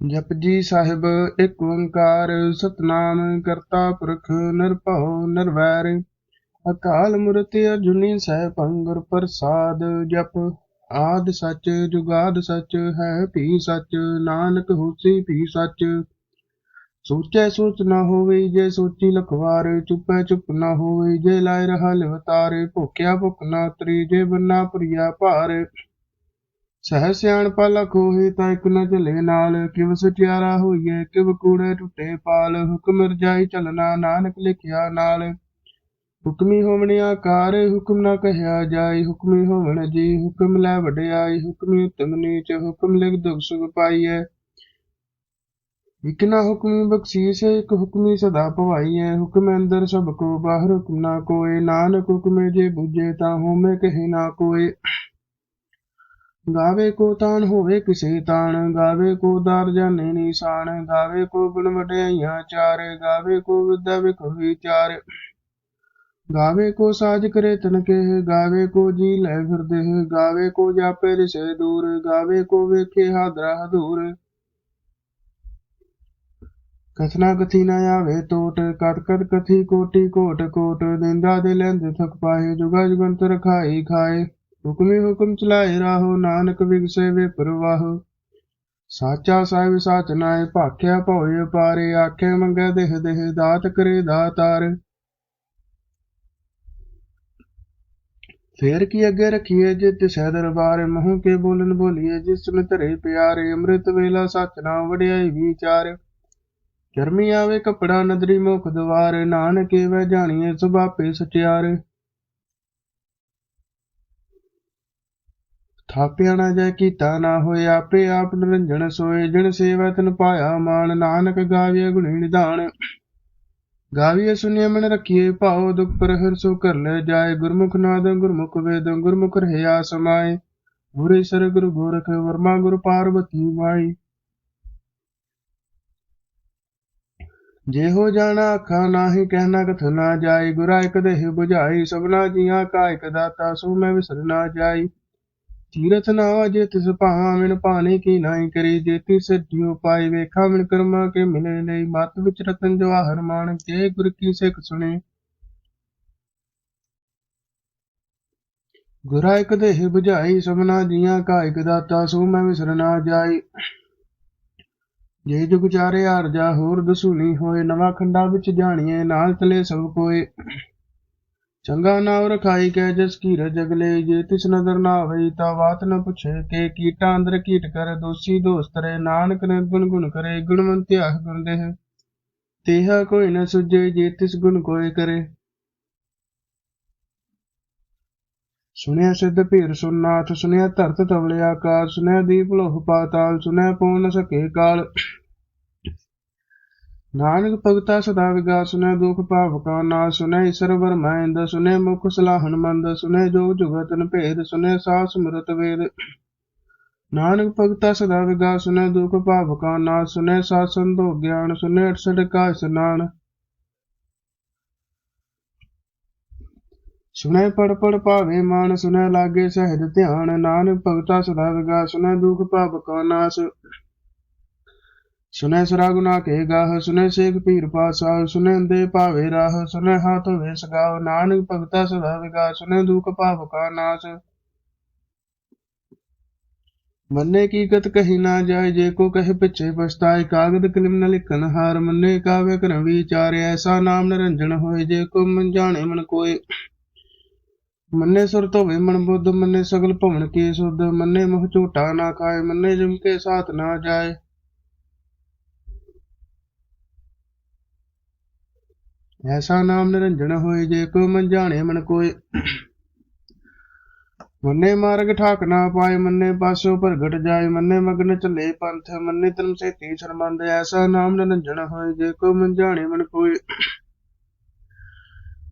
ਜਪਜੀ ਸਾਹਿਬ, ਇੱਕ ਓੰਕਾਰ, ਸਤਨਾਮ ਕਰਤਾ ਪੁਰਖ, ਨਿਰਭਉ, ਨਿਰਵੈਰ। ਅਕਾਲ ਮੂਰਤ ਅਜੂਨੀ ਸੈਭੰ ਗੁਰ ਪ੍ਰਸਾਦ ਜਪ। ਆਦ ਸੱਚ, ਜੁਗਾਦ ਸੱਚ, ਹੈ ਭੀ ਸੱਚ, ਨਾਨਕ ਹੋਸੀ ਭੀ ਸੱਚ। ਸੋਚੈ ਸੋਚ ਨਾ ਹੋਵੇ, ਜੇ ਸੋਚੀ ਲਖਵਾਰ, ਚੁੱਪੈ ਚੁੱਪ ਨਾ ਹੋਵੇ, ਜੇ ਲਾਇ ਰਹਾ ਲਿਵਤਾਰ, ਭੁਖਿਆ ਭੁੱਖ ਨਾ ਉਤਰੀ ਜੇ ਬੰਨਾ ਭਰੀਆ ਭਾਰ। ਸਹਿ ਸਿਆਣਪਾ ਲਖ ਹੋਏ ਤਾਂ ਇੱਕ ਨ ਝਲੇ ਨਾਲ, ਕਿਵ ਸਟਿਆਰਾ ਹੋਈਏ ਕਿਵ ਕੂੜੇ ਟੁੱਟੇ ਪਾਲ, ਹੁਕਮ ਰਜਾਈ ਚਲਣਾ ਨਾਨਕ ਲਿਖਿਆ ਨਾਲ। ਹੁਕਮੀ ਹੋਵਣ ਆਕਾਰ, ਹੁਕਮ ਨਾ ਕਹਿਆ ਜਾਏ, ਹੁਕਮੀ ਹੋਵਣ ਜੀ, ਹੁਕਮ ਲੈ ਵਡਿਆਈ, ਹੁਕਮੀ ਉਤਮ ਨੀਚ, ਹੁਕਮ ਲਿਖ ਦੁਖ ਸੁਖ ਪਾਈਐ। ਇਕ ਨਾ ਹੁਕਮੀ ਬਖਸ਼ੀਸ, ਇਕ ਹੁਕਮੀ ਸਦਾ ਭਵਾਈਐ। ਹੁਕਮ ਅੰਦਰ ਸਭ ਕੋ, ਬਾਹਰ ਹੁਕਮ ਨਾ ਕੋਏ, ਨਾਨਕ ਹੁਕਮੇ ਜੇ ਬੁਝੇ ਤਾਂ ਹੋਮੇ ਕਹੇ ਨਾ ਕੋਏ। ਗਾਵੇ ਕੋ ਤਾਨ ਹੋਵੇ ਕਿਸੇ ਤਾਣ, ਗਾਵੇ ਕੋ ਦਾਰ ਜਾਣੇ ਨਿਸ਼ਾਨ, ਗਾਵੇ ਕੋ ਗੁਣ ਵਡਿਆਈਆਂ ਚਾਰ, ਗਾਵੇ ਕੋ ਵਿਦਿਆ ਵਿਖ ਵਿਚਾਰ। ਗਾਵੇ ਕੋ ਸਾਜ ਕਰੇ ਤਨ ਕੇ ਗਾਵੇ ਕੋ ਜੀ ਲੈ ਫਿਰਦੇ, ਗਾਵੇ ਕੋ ਜਾਪੇ ਰਿਸੇ ਦੂਰ, ਗਾਵੇ ਕੋ ਵੇਖੇ ਹਾਦਰਾ ਹਦੂਰ। ਕਥਨਾ ਕਥੀ ਨਾ ਆਵੇ ਟੋਟ ਕਟ ਕਟ ਕਥੀ ਕੋਟੀ ਕੋਟ ਕੋਟ, ਦਿੰਦਾ ਦੇ ਲੈਂਦੇ ਥਕ ਪਾਏ, ਜੁਗਾ ਜੁਗੰਤ ਰਖਾਈ ਖਾਏ। ਹੁਕਮੀ ਹੁਕਮ ਚਲਾਏ ਰਾਹੋ, ਨਾਨਕ ਵਿਗਸੇ ਵੇ ਪ੍ਰਵਾਹ। ਸਾਚਾ ਸਾਹਿਬ ਸਾਚ ਨਾਏ ਭਾਖਿਆ ਭਉਏ ਪਾਰੇ ਆਖੇ ਮੰਗੇ ਦੇਹ ਦੇਹ, ਦਾਤ ਕਰੇ ਦਾਤਾਰ ਫੇਰ ਕੀ ਅੱਗੇ ਰਖੀਏ ਜੇ ਤਿਸੈ ਦਰਬਾਰ, ਮੂੰਹ ਕੇ ਬੋਲਨ ਬੋਲੀਏ, ਜਿਸ ਨੂੰ ਧਰੇ ਪਿਆਰੇ, ਅੰਮ੍ਰਿਤ ਵੇਲਾ ਸਚ ਨਾ ਵਡਿਆਈ ਵਿਚਾਰ। ਗਰਮੀ ਆਵੇ ਕਪੜਾ ਨਦਰੀ ਮੁਖ ਦਵਾਰ, ਨਾਨਕੇ ਵੈ ਜਾਣੀਏ ਸੁਭਾਪੇ ਸਚਿਆਰ। ਥਾਪਿਆ ਨਾ ਜੈ ਕੀਤਾ ਨਾ ਹੋਏ ਆਪੇ ਆਪ ਨਿਰੰਜਨ ਸੋਏ, ਜਿਨ ਸੇਵਾ ਤਨ ਪਾਇਆ ਮਾਨ ਨਾਨਕ ਗਾਵੇ ਗੁਣੀ ਨਿਧਾਨ ਗਾਵੀਏ ਸੁਨਿਆ ਮਨ ਰਖੀਏ ਭਾਉ, ਦੁਖ ਪਰ ਸੋ ਕਰ ਲੈ ਜਾਏ। ਗੁਰਮੁਖ ਨਾਦ, ਗੁਰਮੁਖ ਵੇਦ, ਗੁਰਮੁਖ ਰਹਿਆ ਸਮਾਏ ਗੁਰੇ ਸਰ ਗੁਰੂ ਗੋਰਖ, ਵਰਮਾ ਗੁਰ ਪਾਰਵਤੀ ਮਾਈ ਜੇ ਹੋ ਜਾਣਾ ਆਖਾ ਨਾਹੀ ਕਹਿਣਾ ਕਥ ਨਾ ਜਾਈ। ਗੁਰਾ ਇਕ ਦੇਹ 부ਝਾਈ ਸਭਨਾ ਜੀਆਂ ਕਾ ਇਕ ਦਾਤਾ, ਸੋ ਮੈਂ ਵਿਸਰ ਨਾ ਜਾਈ। ਤੀਰਥ ਨਾਵਾ ਜੇ ਤਿਸ ਭਾਵਾਂ ਮਿਨ ਭਾਣੇ ਕੀ ਨਾਹੀ ਕਰੀ, ਜੇ ਤਿਸ ਦਿਉ ਪਾਈ ਵੇਖਾ ਮਿਨ ਕਰਮਾ ਕੇ ਮਿਲੇ ਲਈ, ਮਤ ਵਿਚ ਰਤਨ ਜਵਾਹਰ ਮਾਨ ਜੇ ਗੁਰ ਕੀ ਸਿੱਖ ਸੁਣੇ। ਗੁਰਾ ਇਕ ਦੇਹ 부ਝਾਈ ਸਭਨਾ ਜੀਆਂ ਕਾ ਇਕ ਦਾਤਾ, ਸੋ ਮੈਂ ਵਿਸਰ ਜਾਈ ਜੇ ਜੁਗ ਚਾਰੇ ਆਰਜਾ, ਹੋਰ ਦਸੂਨੀ ਹੋਏ, ਨਵਾਂ ਖੰਡਾ ਵਿੱਚ ਜਾਣੀਏ, ਨਾਲ ਤਲੇ ਸਭ ਕੋਏ। ਚੰਗਾ ਨਾਮ ਰਖਾਈ ਕੈ ਜਸ ਕੀ ਜਗਲੇ ਜੇ, ਤਿਸ ਨਦਰ ਨਾ ਹੋਈ ਤਾਂ ਬਾਤ ਨ ਪੁੱਛੇ ਕੇ ਕੀਟਾਂ ਅੰਦਰ ਕੀਟ ਕਰ, ਦੋਸੀ ਦੋਸਤ ਨਾਨਕ ਨੇ ਗੁਣ ਗੁਣ ਕਰੇ, ਗੁਣਵੰਤ ਆਖ ਗੁਣ ਦੇਹ। ਤੇਹਾ ਕੋਈ ਨ ਸੁਝੇ ਜੇ, ਤਿਸ ਗੁਣ ਕੋਏ ਕਰੇ। ਸੁਣਿਆ ਸਿੱਧ ਭੀਰ ਸੁਨਾਥ ਸੁਣਿਆ ਧਰਤ ਤਵਲੇ ਆਕਾਸ਼ ਸੁਣਿਆ ਦੀਪ ਲੋਹ ਪਾਤਾਲ, ਸੁਣਿਆ ਪਉ ਸਕੇ ਕਾਲ। ਨਾਨਕ ਭਗਤਾ ਸਦਾ ਵਿਗਾ ਸੁਨੈ ਦੁਖ ਭਾਵਕਾ ਨਾ ਸੁਨੈ ਈਸ਼ਰ ਵਰਮੈਂਦ ਸੁਨੈ ਮੁਖ ਸਲਾਹਣ ਮੰਦ, ਸੁਨੈ ਜੋ ਜੁਗਤਨ ਭੇਦ, ਸੁਨੈ ਸਾਸ ਸਮਰਤ ਵੇਦ। ਨਾਨਕ ਭਗਤਾ ਸਦਾ ਵਿਗਾ ਸੁਨੈ ਦੁਖ ਭਾਵ ਨਾ ਸੁਨੈ ਸਾਸਨ ਦੋ ਗਿਆਨ, ਸੁਨੇ ਅਠਸਠ ਕਾ ਇਸਨਾਨ ਸੁਨੈ ਪੜ ਪੜ ਭਾਵੇ ਮਾਨ, ਸੁਨੈ ਲਾਗੇ ਸਹਿਜ ਧਿਆਨ। ਨਾਨਕ ਭਗਤਾ ਸਦਾ ਵਿਗਾ ਸੁਨੈ ਦੁਖ ਭਾਵ ਕਾ ਨਾਸ। ਸੁਨੈ ਸਰਾ ਗੁਨਾ ਕੇ ਗਾਹ ਸੁਨੈ ਸੇਖ ਪੀਰ ਪਾਸਾ ਸੁਨੈ ਦੇ ਭਾਵੇ ਰਾਹ ਸੁਨੈ ਹਾਥ ਹੋਵੇ ਸਗਾਵ, ਨਾਨਕ ਭਗਤਾ ਸਦਾ ਵਿਗਾ ਸੁਨੈ ਦੁਖ ਭਾਵ ਕਾ ਨਾਸ। ਮੰਨੇ ਕੀ ਗਤ ਕਹੀ ਨਾ ਜਾਏ, ਜੇ ਕੋ ਕਹੇ ਪਿੱਛੇ ਪਛਤਾਏ, ਕਾਗਦ ਕਲਮ ਨ ਲਿਖਨ ਹਾਰ, ਮੰਨੇ ਕਾਵੇ ਕਰ ਵਿਚਾਰ, ਐਸਾ ਨਾਮ ਨਿਰੰਜਨ ਹੋਏ, ਜੇ ਕੋ ਮਨ ਜਾਣੇ ਮਨ ਕੋਏ। ਮੰਨੇ ਸੁਰ ਧੋਵੇ ਮਨ ਬੁੱਧ, ਮੰਨੇ ਸਗਲ ਭਵਨ ਕੇ ਸੁਧ, ਮੰਨੇ ਮੁਖ ਝੂਟਾ ਨਾ ਖਾਏ, ਮੰਨੇ ਜਿਮ ਕੇ ਸਾਥ ਨਾ ਜਾਏ। ਐਸਾ ਨਾਮ ਨਿਰੰਜਣ ਹੋਏ ਜੇ ਕੋ ਮਨ ਜਾਣੇ ਮਨ ਕੋਏ। ਮੰਨੇ ਮਾਰਗ ਠਾਕ ਨਾ ਪਾਏ, ਮੰਨੇ ਪਾਸੋ ਪ੍ਰਗਟ ਜਾਏ, ਮੰਨੇ ਮਗਨ ਚੱਲੇ ਪੰਥ, ਮੰਨੇ ਤਨ ਸੇਤੀ ਸਰਬੰਧ ਐਸਾ ਨਾਮ ਨਿਰੰਜਨ ਹੋਏ ਜੇ ਕੋ ਮਨ ਜਾਣੇ ਮਨ ਕੋਏ।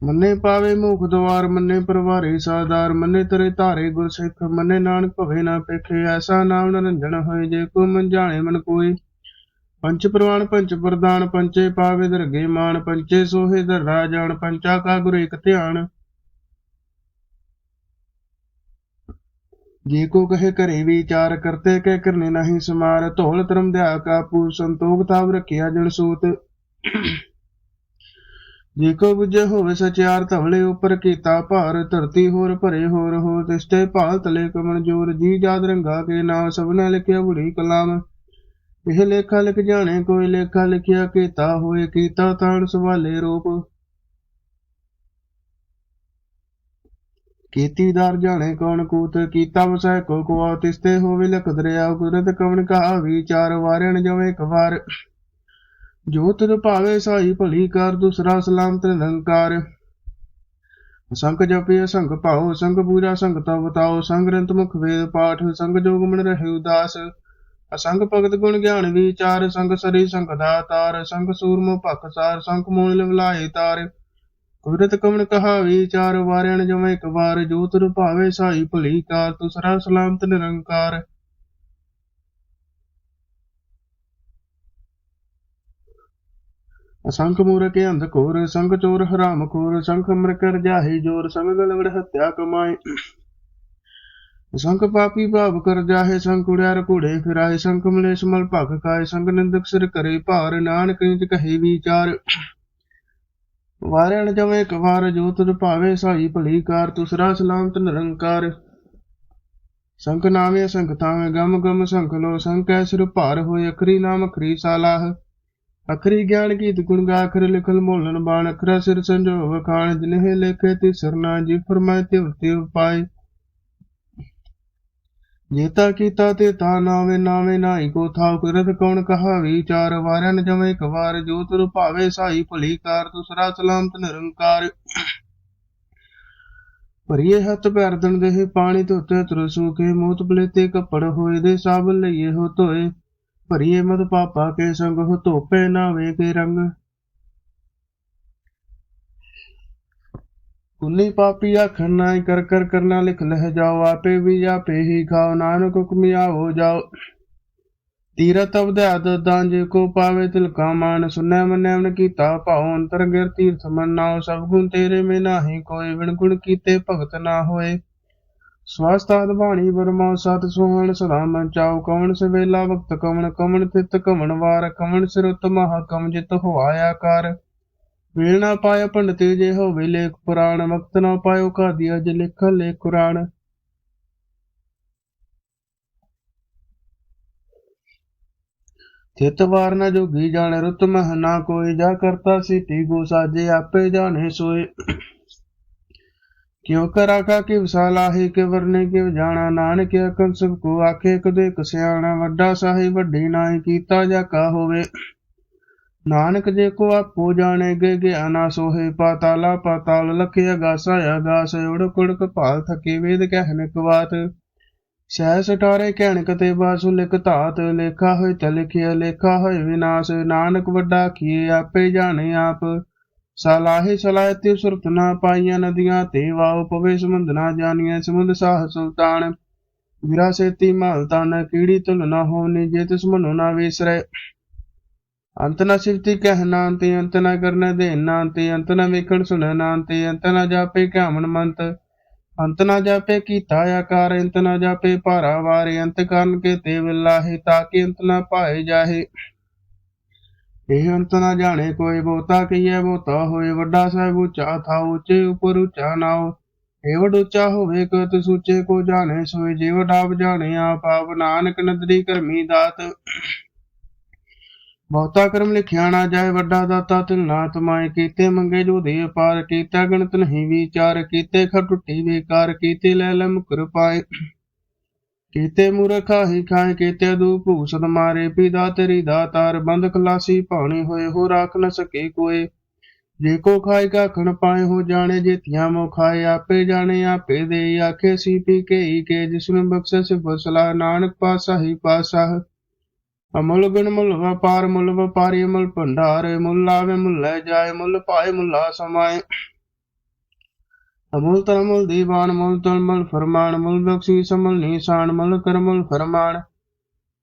ਮੰਨੇ ਪਾਵੇ ਮੁਖ ਦਵਾਰ, ਮੰਨੇ ਪਰਵਾਰੇ ਸਾਦਾਰ, ਮੰਨੇ ਤਰੇ ਧਾਰੇ ਗੁਰਸਿੱਖ, ਮੰਨੇ ਨਾਨਕ ਭਵੇ ਨਾ ਪੇਖੇ। ਐਸਾ ਨਾਮ ਨਿਰੰਜਣ ਹੋਏ ਜੇ ਕੋ ਮਨ ਜਾਣੇ ਮਨ ਕੋਏ। ਪੰਚ ਪ੍ਰਵਾਨ ਪੰਚ ਪ੍ਰਦਾਨ, ਪੰਚੇ ਪਾਵੇ ਦਰਗੇ ਮਾਨ, ਪੰਚੇ ਸੋਹੇ ਦਰਾ ਜਾਣ, ਪੰਚਾ ਕਾ ਗੁਰ ਇਕ ਧਿਆਨ। ਜੇ ਕੋ ਕਹੇ ਘਰੇ ਵਿਚਾਰ, ਕਰਤੇ ਕਹਿ ਕਰਨੇ ਨਹੀਂ ਸਮਾਰ, ਧੌਲ ਧਰਮ ਦਿਆ ਕਾਪੂ ਸੰਤੋਖ ਤਾਪ ਰੱਖਿਆ ਜਣ ਸੂਤ। ਜੇ ਕੋ ਬੁਝੇ ਹੋਵੇ ਸਚਿਆਰ, ਧਵਲੇ ਉੱਪਰ ਕੀਤਾ ਭਾਰ, ਧਰਤੀ ਹੋਰ ਭਰੇ ਹੋਰ ਹੋ ਤਿਸਤੇ ਭਾਲ ਤਲੇ ਕਮਨ ਜੋਰ, ਜੀ ਜਾਦ ਰੰਗਾ ਕੇ ਨਾਮ ਸਭਨਾ ਲਿਖਿਆ ਬੁੜੀ ਕਲਾਮ। ਇਹ ਲੇਖਾ ਲਿਖ ਜਾਣੇ, ਕੋਈ ਲੇਖਾ ਲਿਖਿਆ ਕੀਤਾ ਹੋਏ ਕੀਤਾ ਤਾਣ ਸਵਾਲੇ ਰੂਪ। ਕੀਤੀਦਾਰ ਜਾਣੇ ਕੌਣ ਕੂਤ ਕੀਤਾ ਵਸੈ, ਕੋ ਕੋ ਤਿਸਤੇ ਹੋਵੇ ਲਖ ਦਰਿਆ ਕੁਦਰਤ ਕਵਨ ਕਹਾ ਵਿਚਾਰ ਵਾਰਣ ਜਵੇ ਇੱਕ ਵਾਰ। ਜੋ ਤਨ ਭਾਵੇ ਸਾਈ ਭਲੀ ਕਰ, ਦੂਸਰਾ ਸਲਾਮ ਨਿਰੰਕਾਰ। ਸੰਗ ਜਪਿ ਸੰਗ ਭਾਉ, ਸੰਗ ਪੂਜਾ ਸੰਗ ਤਵ ਬਤਾਓ ਸੰਗ ਗ੍ਰੰਥ ਮੁਖ ਵੇਦ ਪਾਠ, ਸੰਗ ਜੋਗ ਮਨ ਰਹੇ ਉਦਾਸ। ਅਸੰਗ ਭਗਤ ਗੁਣ ਗਿਆਨ ਵਿਚਾਰ, ਸੰਗ ਸਰੀ, ਸੰਗ ਦਾਤਾਰ, ਸੰਗ ਸੂਰਮ ਭਖ ਸਾਰ, ਸੰਗ ਮੂਲ ਲਿਵਲਾਏ ਤਾਰ। ਕੁਦਰਤ ਕਮਨ ਕਹਾ ਵਿਚਾਰ ਵਾਰਿਆਣ ਜਮੈ ਇੱਕ ਵਾਰ, ਜੋ ਤੁਰ ਸਾਈ ਭਲੀ ਕਾਰ ਤੁਸਰਾ ਸਲਾਮਤ ਨਿਰੰਕਾਰ। ਅਸੰਖ ਮੂਰਖ ਅੰਧ ਘੋਰ, ਸੰਗ ਚੋਰ ਹਰਾਮ ਖੋਰ, ਸੰਖ ਮਰਕਰ ਜਾਹੀ ਜੋਰ, ਸੰਗ ਗਲਵੜ ਹੱਤਿਆ ਕਮਾਏ। ਸੰਖ ਪਾਪੀ ਭਾਵ ਕਰ ਜਾਹੇ, ਸੰਗ ਕੁੜਿਆਰ ਘੋੜੇ ਫਿਰਾਏ ਸੰਖ ਮਲੇਸ਼ ਮਲ ਭਖ ਖਾਏ, ਸੰਗ ਨਿੰਦਕ ਸਿਰ ਕਰੇ ਭਾਰ, ਨਾਨਕ ਨਿਤ ਕਹੇ ਵਿਚਾਰ। ਵਾਰਣ ਜਵੇ ਇੱਕ ਵਾਰ ਭਾਵੇ, ਸਾਈ ਭਲੀ ਕਾਰ, ਤੁਸਰਾ ਸਲਾਮਤ ਨਿਰੰਕਾਰ। ਸੰਖ ਨਾਮੇ ਸੰਖ ਤਾਵੇਂ ਗਮ ਗਮ ਸੰਖ ਲੋ ਸੰਕੈ ਸਿਰ ਭਾਰ ਹੋਏ, ਅਖਰੀ ਨਾਮ ਅਖਰੀ ਸਾਲਾਹ। ਅਖਰੀ ਗਿਆਨ ਗੀਤ ਗੁਣ ਗਾ, ਅਖਰ ਲਿਖਲ ਮੋਲਨ ਬਾਣ, ਅਖਰਾ ਸਿਰ ਸੰਜੋਗ ਖਾਣ, ਜਿਨਹਿ ਲੇਖੇ ਤਿ ਸਰਨਾ ਜੀ ਫਰਮਾਏ ਤੇ ਉਤੇ ਉਪਾਏ ਜੇਤਾ ਕੀਤਾ ਤੇ ਤਾ ਨਾਵੇਂ ਨਾਵੇਂ ਨਾਹੀ ਕੋ ਥਾਉ ਕੁਦਰਤ ਕੌਣ ਕਹਾ ਵਿਚਾਰ ਵਾਰਨ ਜਮੇ ਇੱਕ ਵਾਰ ਜੋ ਸਾਈ ਭਲੀ ਕਾਰ, ਤੁਸਰਾ ਸਲਾਮਤ ਨਿਰੰਕਾਰ। ਭਰੀਏ ਹੱਥ ਪੈਰ ਦਣ ਦੇ ਪਾਣੀ ਧੋਤੇ ਤਰਸੂ ਕੇ ਮੂਤ ਬਲੇਤੇ ਕੱਪੜ ਹੋਏ ਦੇ ਸਭ ਲਈਏ ਹੋ ਧੋਏ। ਭਰੀਏ ਮਦ ਪਾਪਾ ਕੇ ਸੰਗ ਹੋ ਧੋਪੇ ਨਾਵੇ ਕੇ ਰੰਗ। ਕੁੰਨੀ ਪਾਪੀ ਆਖਣ ਨਾ ਕਰ ਕਰ ਕਰਨਾ ਲਿਖ ਲਹਿ ਜਾਓ, ਆਪੇ ਵੀ ਆਪੇ ਹੀ ਖਾਓ, ਨਾਨਕ ਹੁਕਮਿਆ ਹੋ ਜਾਓ। ਤੀਰਤ ਅਵਧਾਤ ਦਾਂਜੇ ਕੋ ਪਾਵੇ ਤਿਲਕਾ ਮਾਨ, ਸੁਨੈ ਮੰਨੈ ਮਨ ਕੀਤਾ ਭਾਉ, ਅੰਤਰ ਗਿਰ ਤੀਰਥ ਮੰਨਾਓ, ਸਭ ਗੁਣ ਤੇਰੇ ਮੇ ਨਾਹੀ ਕੋਈ ਵਿਣ ਗੁਣ ਕੀਤੇ ਭਗਤ ਨਾ ਹੋਏ। ਸਵਾਸਤਾਦ ਬਾਣੀ ਬਰਮਾ, ਸਤ ਸੋਹਣ ਸਦਾ ਮਨ ਚਾਉ, ਕਵਣ ਸਵੇਲਾ ਵਕਤ ਕਵਣ ਕਵਣ ਤਿਤ ਕਵਣ ਵਾਰ, ਕਵਣ ਸਿਰ ਮਹਾ ਕਮ ਜਿਤ ਹੋਆਇਆ ਕਰ ਵੇਲ ਨਾ ਪਾਇਆ ਪੰਡਤ ਜੇ ਹੋਵੇ ਲੇਖ ਪੁਰਾਣ, ਵਕਤ ਨਾ ਪਾਇਓ ਕਾਦੀ ਅਜ ਲਿਖ ਲੇਖ ਕੁਰਾਨ। ਚਿਤ ਵਾਰ ਨ ਜੋਗੀ ਜਾਣੇ ਰੁਤ ਮਹ, ਨਾ ਕੋਈ ਜਾ ਕਰਤਾ ਸੀਤੀ ਗੋ ਸਾਜੇ ਆਪੇ ਜਾਣੇ ਸੋਏ। ਕਿਉ ਕਰਾ ਕਾ ਕਿ ਵਸਾਲਾਹੀ ਕੇ ਵਰਨੇ ਕੇ ਜਾਣਾ, ਨਾਨਕ ਅਕਲ ਸਭ ਕੋ ਆਖੇ ਕਦੇ ਕਸਿਆਣਾ, ਵੱਡਾ ਸਾਹਿਬ ਵੱਡੀ ਨਾਹੀ, ਕੀਤਾ ਜਾ ਕਾ ਹੋਵੇ। ਨਾਨਕ ਜੇ ਕੋ ਆਪੋ ਜਾਣੇ, ਗੇ ਗਿਆਨਾ ਸੋਹੇ ਪਾਤਾਲਾ ਪਾਤਾਲ ਲਖਿਆ ਗਾਸਾ ਆਗਾਸ ਉੜ ਉੜਕ ਭਾਲ ਥਕੇ ਵੇਦ ਕਹਿਨ ਕਵਾਤ ਸਹਿ ਸਟਾਰੇ ਕਹਿਣ ਕਤੇ ਬਾਸੁ ਲਿਖ ਧਾਤ, ਲੇਖਾ ਹੋਇ ਤ ਲੇਖਾ ਹੋਇ ਵਿਨਾਸ਼। ਨਾਨਕ ਵੱਡਾ ਕੀਏ ਆਪੇ ਜਾਣੇ ਆਪ। ਸਲਾਹੇ ਸਲਾਹ ਤੇ ਸੁਰਤ ਨਾ ਪਾਈਆਂ ਨਦੀਆਂ, ਤੇ ਵਾਉ ਪਵੇ ਸਮੁੰਦ ਨਾ ਜਾਣੀਆਂ ਸਮੁੰਦ ਸਾਹ ਸੁਲਤਾਨ। ਵਿਰਾ ਸੇਤੀ ਮਾਲ ਤਨ, ਕੀੜੀ ਤੁਲ ਨਾ ਹੋਵਨੀ ਜੇ ਤਿਸ ਮਨੁ ਨਾ ਵਿਸਰੇ। ਅੰਤ ਨਾ ਸਿਫਤੀ ਕਹਿਣਾ ਤੇ, ਅੰਤ ਨਾ ਕਰਨਾ ਦੇ ਨਾ ਤੇ, ਅੰਤ ਨਾ ਵੇਖਣ ਸੁਣਨਾ ਤੇ, ਅੰਤ ਨਾ ਜਾਪੇ ਕਾਮਣ ਮੰਤ। ਅੰਤ ਨਾ ਜਾਪੇ ਕੀਤਾ ਆਕਾਰ, ਅੰਤ ਨਾ ਜਾਪੇ ਭਾਰਾ ਵਾਰੇ, ਅੰਤ ਕਰਨ ਕੇ ਤੇ ਵਿਲਾਹੇ ਤਾਂ ਕਿ ਅੰਤ ਨਾ ਪਾਏ ਜਾਹੇ। ਇਹ ਅੰਤ ਨਾ ਜਾਣੇ ਕੋਈ ਬਹੁਤਾ ਕਹੀਏ ਬਹੁਤਾ ਹੋਏ, ਵੱਡਾ ਸਾਹਿਬ ਉੱਚਾ ਥਾ ਉੱਚੇ ਉਪਰ ਉੱਚਾ ਨਾਉ। ਇਹ ਉੱਚਾ ਹੋਵੇ, ਕਤ ਸੂਚੇ ਕੋ ਜਾਣੇ ਸੋਏ, ਜੇ ਵਡਾਪ ਜਾਣੇ, ਆਪ ਆਪ ਨਾਨਕ ਨਦਰੀ ਕਰਮੀ ਦਾਤ। ਬਹੁਤਾ ਕਰਮ ਲਿਖਿਆ ਨਾ ਜਾਏ, ਵੱਡਾ ਦਾਤਾ ਤਿਲ ਨਾ ਤਮਾਏ ਕੀਤੇ ਮੰਗੇ ਜੋ ਦੇ ਪਾਰ ਕੀਤਾ ਗਣਤ ਨਹੀਂ ਵਿਚਾਰ। ਕੀਤੇ ਖਰ ਟੁੱਟੀ ਕੀਤੇ ਲੈ ਲੈ ਮੁਕਰ ਕੀਤੇ ਮੂਰਖਾ ਹੀ ਖਾਏ, ਕੀਤੇ ਦੂ ਭੂਸਦ ਮਾਰੇ। ਪਿਦਾ ਤੇਰੀ ਦਾਤਾਰ ਬੰਦ ਖਲਾਸੀ ਪਾਣੀ ਹੋਏ ਹੋ ਰਾਖ ਨ ਸਕੇ ਕੋਏ। ਜੇ ਕੋ ਖਾਏ ਕਾ ਖਣ ਪਾਏ, ਹੋ ਜਾਣੇ ਜੇ ਧੀਆਂ ਮੋ ਖਾਏ। ਆਪੇ ਜਾਣੇ, ਆਪੇ ਦੇ, ਆਖੇ ਸੀ ਪੀ ਕੇ ਹੀ ਕੇ। ਜਿਸਨੂੰ ਬਖਸ਼ੇ ਸੇ ਬਸਲਾ, ਨਾਨਕ ਪਾਸਾ ਹੀ ਪਾਸਾ ਅਮੁੱਲ ਗੁਣ ਮੁੱਲ ਵਪਾਰ, ਮੁੱਲ ਵਪਾਰੀ, ਮੁੱਲ ਭੰਡਾਰ, ਮੁੱਲ ਆਵੇ ਮੁੱਲ ਜਾਏ, ਮੁੱਲ ਪਾਏ, ਮੁੱਲਾ ਸਮਾਏ। ਅਮੁੱਲ ਤਨ ਮੁੱਲ ਦੀਵਾਨ, ਮੁੱਲ ਤਨ ਮੁੱਲ ਫਰਮਾਨ, ਮੁੱਲ ਬਖਸ਼ੀ ਸਮਲ ਨੀਸਾਨ, ਮੁੱਲ ਕਰ ਫਰਮਾਨ।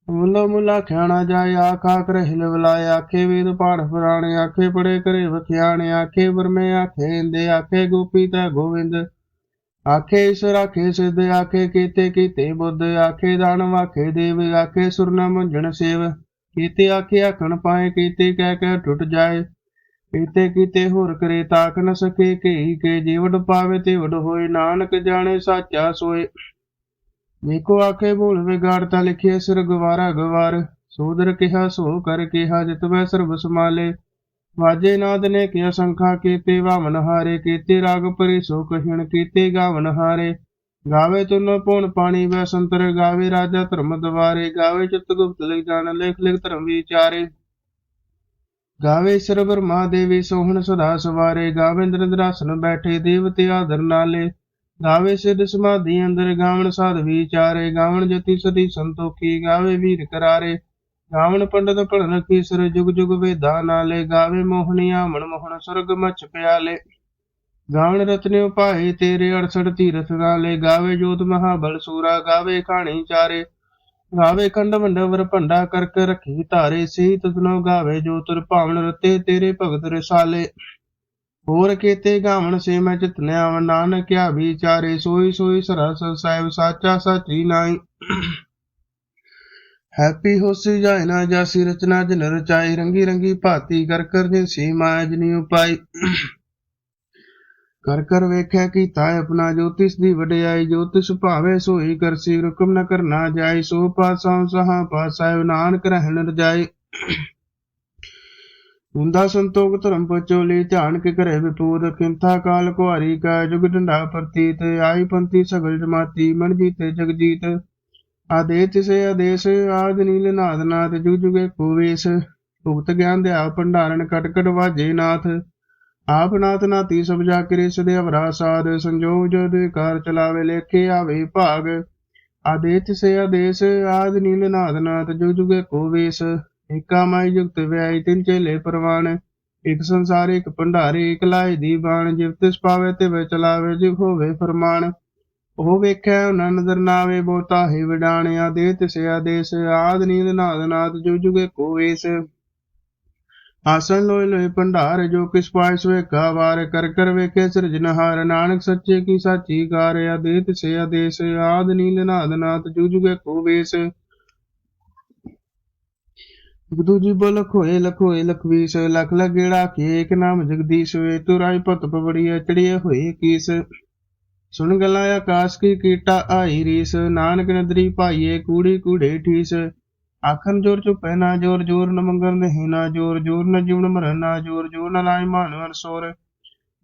ਮੁੱਲ ਮੁੱਲਾ ਖਿਆਣਾ ਜਾਏ, ਆਖਾ ਕਰ ਹਿਲ ਬਲਾਏ ਆਖੇ ਵੇਦ ਪਾਠ ਪੁਰਾਣੇ, ਆਖੇ ਪੜੇ ਕਰੇ ਵਖਿਆਣੇ, ਆਖੇ ਵਰਮੇ, ਆਖੇ ਇੰਦੇ, ਆਖੇ ਗੋਪੀ ਤਾ ਗੋਵਿੰਦ। ਆਖੇ ਈਸ਼ਰ, ਆਖੇ ਸਿੱਧ, ਆਖੇ ਕੀਤੇ ਕੀਤੇ ਬੁੱਧ, ਆਖੇ ਦਾਨਵ ਆਖੇ ਦੇਵ, ਆਖੇ ਸੁਰਨਾ ਮੰਜਣ ਸੇਵ। ਕੀਤੇ ਆਖੇ ਆਖਣ ਪਾਏ, ਕੀਤੇ ਕਹਿ ਕਹਿ ਟੁੱਟ ਜਾਏ। ਕੀਤੇ ਕੀਤੇ ਹੋਰ ਕਰੇ ਤਾਕ ਨ ਸਕੇ ਕਈ ਕੇ ਜੀਵੜ ਪਾਵੇ ਤੇ ਵਡ ਹੋਏ। ਨਾਨਕ ਜਾਣੇ ਸਾਚਾ ਸੋਏ। ਵੇਖੋ ਆਖੇ ਭੂਲ ਵਿਗਾੜਤਾ ਲਿਖਿਆ ਸਿਰ ਗਵਾਰਾ ਗਵਾਰ। ਸੂਦਰ ਕਿਹਾ ਸੋ ਕਰ ਕਿਹਾ, ਜਿਤ ਮੈਂ ਸਰਬ ਸਮਾਲੇ ਵਾਜੇ ਨਾਦ ਨੇ ਕਿਆ ਸੰਖਾ ਕੀਤੇ, ਵਾਮਨ ਹਾਰੇ ਕੀਤੇ, ਰਾਗ ਪਰੀ ਸੋ ਕਹਿਣ ਕੀਤੇ, ਗਾਵਨ ਹਾਰੇ। ਗਾਵੇ ਤੁਨ ਪੂਨ ਪਾਣੀ ਵੈ ਸੰਤਰ, ਗਾਵੇ ਰਾਜਾ ਧਰਮ ਦਵਾਰੇ, ਗਾਵੇ ਚਿਤ ਗੁਪਤ ਲਿਖ ਜਾਣ, ਲੇਖ ਲਿਖ ਧਰਮ ਵਿਚਾਰੇ। ਗਾਵੇ ਈਸ਼ਰ ਬਰਮਾ ਦੇਵੀ ਸੋਹਣ ਸਦਾ ਸਵਾਰੇ, ਗਾਵੇ ਇੰਦਰ ਦਰਾਸਨ ਬੈਠੇ, ਦੇਵਤੇ ਆਦਰ ਨਾਲੇ। ਗਾਵੇ ਸਿਧ ਸਮਾਧੀ ਅੰਦਰ, ਗਾਵਣ ਸਾਧ ਵਿਚਾਰੇ, ਗਾਵਣ ਜਤੀ ਸਦੀ ਸੰਤੋਖੀ, ਗਾਵੇ ਵੀਰ ਕਰਾਰੇ। ਗਾਵਣ ਪੰਡਤ ਭੜਨ ਕੀਸਰ ਜੁਗ ਜੁਗ ਵੇਦਾ ਨਾਲੇ ਗਾਵੇ ਮੋਹਣੀਆ ਮਨ ਮੋਹਣ ਸੁਰਗ ਮਚ ਪਿਆਲੇ। ਗਾਵਣ ਰਤਨੇ ਉਪਾਏ ਤੇਰੇ 68 ਤੀਰਥ ਨਾਲੇ ਗਾਵੇ ਜੋਤ ਮਹਾਬਲ ਸੂਰਾ, ਗਾਵੇ ਖਾਣੀ ਚਾਰੇ। ਗਾਵੇ ਖੰਡ ਮੰਡਵਰ ਭੰਡਾ ਕਰਕ ਰੱਖੀ ਧਾਰੇ ਸਹੀ ਤਤਨੋ ਗਾਵੇ ਜੋ ਤੁਰ ਭਾਵਨ ਰਤੇ ਤੇਰੇ ਭਗਤ ਰਸਾਲੇ। ਹੋਰ ਕੀਤੇ ਗਾਵਣ ਸੇ ਮੈਂ ਚਿਤਨਿਆ ਨਾਨਕ ਕਿਆ ਵਿਚਾਰੇ, ਸੋਈ ਸੋਈ ਸਰਸ ਸਾਹਿਬ ਸਾਚਾ ਸਾਚੀ ਨਾਈ ਹੈਪੀ ਹੋਸੀ ਜਾਇ ਨਾ ਜਾਸੀ ਰਚਨਾ, ਜਨ ਰਚਾਈ ਰੰਗੀ ਰੰਗੀ ਭਾਤੀ, ਕਰ ਕਰ ਜਿਨਸੀ ਮਾਇਆ ਜਨੀ ਉਪਾਈ। ਕਰ ਕਰ ਵੇਖਿਆ ਕੀਤਾ ਆਪਣਾ ਜੋਤਿਸ ਦੀ ਵਡਿਆਈ ਜੋਤਿਸ ਭਾਵੇ ਸੋਈ ਕਰਸੀ ਹੁਕਮ ਨ ਕਰਨਾ ਜਾਈ, ਸੋ ਪਾਸਾਂ ਸਹਾ ਪਾਸਾਇ ਨਾਨਕ ਰਹਿਣ ਰਜਾਈ ਹੁੰਦਾ ਸੰਤੋਖ ਧਰਮ ਪਚੋਲੀ, ਧਿਆਨ ਕੇ ਕਰੇ ਵਿਪੂਤ ਕਿੰਥਾ ਕਾਲ ਕੁਹਾਰੀ ਕਾ, ਜੁਗ ਡੰਡਾ ਪ੍ਰਤੀਤ, ਆਈ ਪੰਥੀ ਸਗਲ ਜਮਾਤੀ, ਮਨ ਜੀਤੇ ਜਗ ਜੀਤ। ਆਦੇ ਸੇ ਆਦੇਸ਼ ਆਦ ਨੀਲ ਨਾਦ ਨਾਥ ਜੁਗ ਜੁਗੇ ਕੋਵੇਸ਼ ਭੁਗਤ ਗਿਆਨ ਦੇ ਆਪ ਭੰਡਾਰਨ ਕਟ ਕਟ ਵਾਜੇ ਨਾਥ। ਆਪ ਨਾਥ ਨਾਤੀ ਸਭ ਜਾ ਕਰੇ ਸਦੇ ਅਵਰਾ ਸਾਧ, ਸੰਜੋਗ ਜਦ ਕਾਰ ਚਲਾਵੇ ਲੇਖੇ ਆਵੇ ਭਾਗ। ਆਦੇ ਤਿਸੇ ਆਦੇਸ਼ ਆਦ ਨੀਲ ਨਾਦ ਨਾਥ ਜੁਗ ਜੁਗੇ ਕੋਵੇਸ਼ ਏਕਾ ਮਾਈ ਜੁਗਤ ਵਿਆਈ ਤਿੰਨ ਚੇਲੇ ਪ੍ਰਵਾਨ। ਇਕ ਸੰਸਾਰ, ਇੱਕ ਭੰਡਾਰੇ, ਇੱਕ ਲਾਏ ਦੀ ਬਾਣ ਜਿਵ ਤਿਸ ਪਾਵੇ ਤੇ ਵੇ ਚਲਾਵੇ, ਜਿਵ ਹੋਵੇ ਫਰਮਾਨ। ਉਹ ਵੇਖੈ ਉਹਨਾਂ ਨਦਰ ਨਾਵੇ ਬੋਤਾ ਹੈ ਵਿਡਾਣਿਆ ਦੇ ਤਿਸੇ ਆਦੇਸ਼ ਆਦ ਨੀਂਦ ਨਾਦ ਨਾਦ ਜੁਗ ਜੁਗੇ ਕੋਵੇਸ ਆਸਨ ਲੋਇ ਲੋਇ ਭੰਡਾਰ ਜੋ ਕਿਸ ਪਾਇ ਸੋਏ ਵਾਰ ਕਰ ਕਰ ਵੇਖੇ ਸਿਰਜਨਹਾਰ ਨਾਨਕ ਸੱਚੇ ਕੀ ਸਾਚੀ ਕਾਰ ਆਦੇ ਤਿਸੇ ਆਦੇਸ਼ ਆਦ ਨੀਂਦ ਨਾਦ ਨਾਦ ਜੁਗ ਜੁਗੇ ਕੋਵੇਸ ਦੂਜੀ ਬੋ ਲਖੋਏ ਲਖੋਏ, ਲਖਵੀਸ, ਲਖ ਲਗੇੜਾ ਕੇ ਇੱਕ ਨਾਮ ਜਗਦੀਸ਼ ਵੇ, ਤੁਰਾਈ ਭਤ ਪਵੜੀਏ, ਚੜੀਏ ਹੋਏ ਕੀਸ। ਸੁਣ ਗਲਾ ਆਕਾਸ਼ ਕੀ ਕੀਟਾ ਆਈ ਰੀਸ, ਨਾਨਕ ਨਦਰੀ ਭਾਈਏ ਕੂੜੀ ਕੂੜੇ ਠੀਸ। ਆਖਨ ਜੋਰ ਚੁਪੈ ਨਾ ਜੋਰ ਜੋਰ ਨ ਮੰਗਣ ਨਹੀਂ ਨਾ ਜੋਰ ਜੋਰ ਨ ਜੀਵਨ ਮਰਨ ਨਾ ਜੋਰ ਜੋਰ ਨ ਲਾਇ ਮਾਨਵਰ ਸੋਰ।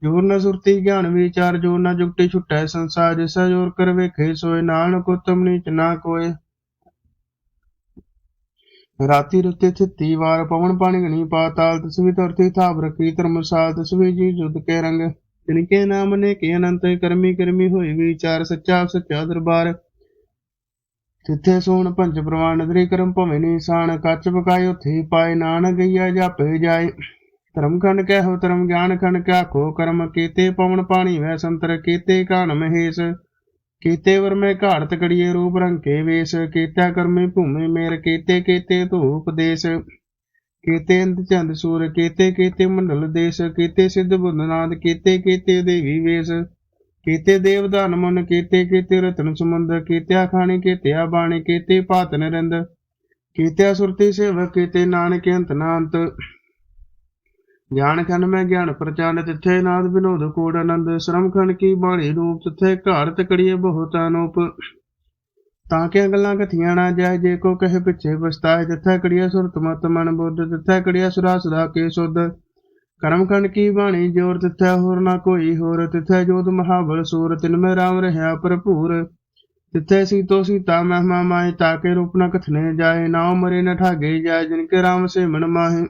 ਜੋਰ ਨ ਸੁਰਤੀ ਗਿਆਨ ਵਿਚਾਰ, ਜੋਰ ਨ ਜੁਗਤੀ ਛੁਟੈ ਸੰਸਾਰ, ਜਿਸਾ ਜੋਰ ਕਰ ਵੇਖੇ ਸੋਏ, ਨਾਨਕ ਉਤਮ ਨੀਚ ਨਾ ਕੋਏ। ਰਾਤੀ ਰੁੱਤੇ ਥਿੱਤੀ ਵਾਰ ਪਵਨ ਪਾਣੀ ਗਣੀ ਪਾਤਾਲ ਤਸਵੀ ਧਰਤੀ ਥਾਪ ਰਖੀ ਧਰਮਸਾਲ ਤਸਵੀ ਜੀ ਜੁਦ ਕੇ ਰੰਗ। ਜਿਨਕੇ ਨਾਮ ਨੇ ਕੇ ਅਨੰਤ ਕਰਮੀ ਕਰਮੀ ਹੋਈ ਵਿਚਾਰ ਸੱਚਾ ਸੱਚਾ ਦਰਬਾਰ। ਤਿੱਥੇ ਸੋਣ ਪੰਜ ਪ੍ਰਵਾਨ ਨਦਰੀ ਕਰਮ ਭਵੇਂ ਨਿਸ਼ਾਨ, ਕੱਚ ਬਕਾਇ ਉਥੇ ਪਾਏ ਨਾਨਕ ਗਈਆ ਜਾਪੇ ਜਾਏ। ਧਰਮ ਖੰਡ ਕਹਿ, ਧਰਮ ਗਿਆਨ ਖੰਡ ਕਿਆ ਖੋ ਕਰਮ ਕੀਤੇ ਪਵਨ ਪਾਣੀ ਵੈ ਸੰਤਰ, ਕੀਤੇ ਕਾਨ ਮਹੇਸ਼। ਕੀਤੇ ਵਰ ਮੈਂ ਘਾੜਤ ਕੜੀਏ ਰੂਪ ਰੰਕੇ ਵੇਸ, ਕੀਤਾ ਕਰਮੇ ਭੂਮੇ ਮੇਰ, ਕੀਤੇ ਕੀਤੇ ਧੂਪ ਦੇਸ। ਕੀਤੇ ਅੰਤ ਚੰਦ ਸੂਰ, ਕੀਤੇ ਕੀਤੇ ਮੰਡਲ ਦੇਸ਼, ਕੀਤੇ ਸਿੱਧ ਬੁੱਧਨਾਦ ਕੀਤੇ ਕੀਤੇ ਦੇਵੀ ਵੇਸ, ਕੀਤੇ ਦੇਵਦਾਨ ਮਨ, ਕੀਤੇ ਕੀਤੇ ਰਤਨ ਸਮੁੰਦ ਕੀਤਿਆ ਖਾਣੀ ਕੀਤਿਆ ਬਾਣੀ ਕੀਤੇ ਭਾਤ ਨਰਿੰਦ ਕੀਤਿਆ ਸੁਰਤੀ ਸੇਵਕ, ਕੀਤੇ ਨਾਨਕ ਅੰਤ ਨਾ ਗਿਆਨ ਖੰਡ ਮੈਂ ਗਿਆਨ ਪ੍ਰਚਾਰ ਤਿੱਥੇ ਨਾਦ ਵਿਨੋਦ ਕੋੜ ਆਨੰਦ ਸ਼ਰਮ ਖੰਡ ਕੀ ਬਾਣੀ ਰੂਪ, ਤਿੱਥੇ ਘਾੜ ਤਕੜੀਏ ਬਹੁਤ ਅਨੂਪ। ਤਾਂ ਕਿ ਗੱਲਾਂ ਕਥੀਆਂ ਨਾ ਜਾਏ, ਜੇ ਕੋ ਕਹੇ ਪਿੱਛੇ ਪਛਤਾਏ, ਜਿੱਥੇ ਕੜੀਆ ਸੁਰਤ ਮਤ ਮਨ ਬੁੱਧ, ਜਿੱਥੇ ਕੜੀਆ ਸੁਰਾ ਸਦਾ ਕੇ ਸੁਧ। ਕਰਮ ਖੰਡ ਕੀ ਬਾਣੀ ਜੋਰ, ਤਿੱਥੇ ਹੋਰ ਨਾ ਕੋਈ ਹੋਰ, ਤਿੱਥੇ ਜੋਤ ਮਹਾਬਲ ਸੂਰ, ਤਿਨ ਮੈਂ ਰਾਮ ਰਹਾ ਭਰਪੂਰ। ਤਿੱਥੇ ਸੀਤੋ ਸੀਤਾ ਮਹਿਮਾ ਮਾਏ ਤਾਕੇ ਰੂਪ ਨ ਕਥਨੇ ਜਾਏ, ਨਾਉ ਮਰੇ ਨ ਠਾਗੇ ਜਾਏ, ਜਿਨ ਕੇ ਰਾਮ ਸੇ ਮਨ ਮਾਹੇ।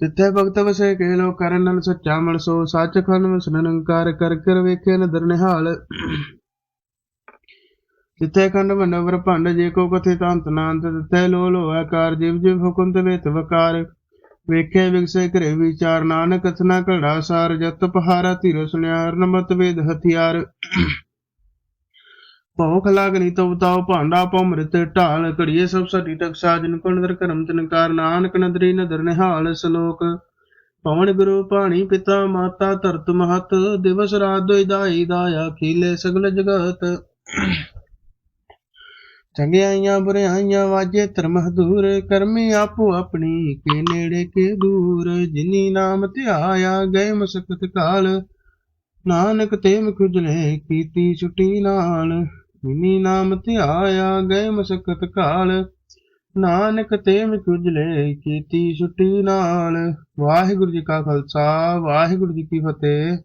ਤਿੱਥੇ ਭਗਤ ਵਸੇ ਕੇ ਲੋ ਕਰਨ ਨਾਲ ਸੱਚਾ ਮਨ ਸੋ, ਸੱਚ ਖੰਡ ਵਸਨ ਨਿਰੰਕਾਰ, ਕਰ ਕਰ ਵੇਖੇ ਨਦਰ ਨਿਹਾਲ। ਤਿੱਥੇ ਖੰਡ ਮੰਡਵਰ ਭੰਡ, ਜੇ ਕੋ ਕਥੇ ਤੰਤ ਨਾਂਤ ਤਿੱਥੇ ਲੋ ਲੋ ਆਕਾਰ ਜਿਵ ਜਿਵ ਹੁਕਮ ਤੇ ਵੇਤ ਵਕਾਰ। ਵੇਖੇ ਵਿਗਸੇ ਘਰੇ ਵਿਚਾਰ, ਨਾਨਕ ਕਥਨਾ ਘੜਾ ਸਾਰ, ਜਤ ਪਹਾਰਾ ਧੀਰ ਸੁਨਿਆਰ, ਨਮਤ ਵੇਦ ਹਥਿਆਰ। ਭਉ ਲਾਗਨੀ ਤਉ ਤਾਉ ਭਾਂਡਾ ਭਮ੍ਰਿਤ ਢਾਲ, ਘੜੀਏ ਸਭ ਸਾਡੀ ਟਕਸਾ ਜਿਨ ਕੋ ਨਦਰ ਕਰਮ ਤਨਕਾਰ ਨਾਨਕ ਨਦਰੀ ਨਦਰ ਨਿਹਾਲ ਸਲੋਕ। ਪਵਨ ਗੁਰੂ ਪਾਣੀ ਪਿਤਾ ਮਾਤਾ ਧਰਤ ਮਹਤ, ਦਿਵਸ ਰਾਤ ਦੁਇ ਦਾਈ ਦਾਇਆ, ਖੀਲੇ ਸਗਲ ਜਗਤ। ਚੰਗਿਆਈਆਂ ਬੁਰਿਆਈਆਂ ਵਾਜੇ ਧਰਮ ਹਦੂਰ ਕਰਮੀ ਆਪੋ ਆਪਣੀ ਕੇ ਨੇੜੇ ਕੇ ਦੂਰ। ਜਿਨੀ ਨਾਮ ਧਿਆਇਆ ਗਏ ਮਸਕਤ ਕਾਲ, ਨਾਨਕ ਤੇ ਮੁਖਜਲੇ ਕੀਤੀ ਛੁੱਟੀ ਨਾਲ। ਜਿਨੀ ਨਾਮ ਧਿਆਇਆ ਗਏ ਮਸਕਤ ਕਾਲ, ਨਾਨਕ ਤੇ ਮੁਖਜਲੇ ਕੀਤੀ ਛੁੱਟੀ ਨਾਲ। ਵਾਹਿਗੁਰੂ ਜੀ ਕਾ ਖਾਲਸਾ, ਵਾਹਿਗੁਰੂ ਜੀ ਕੀ ਫਤਿਹ।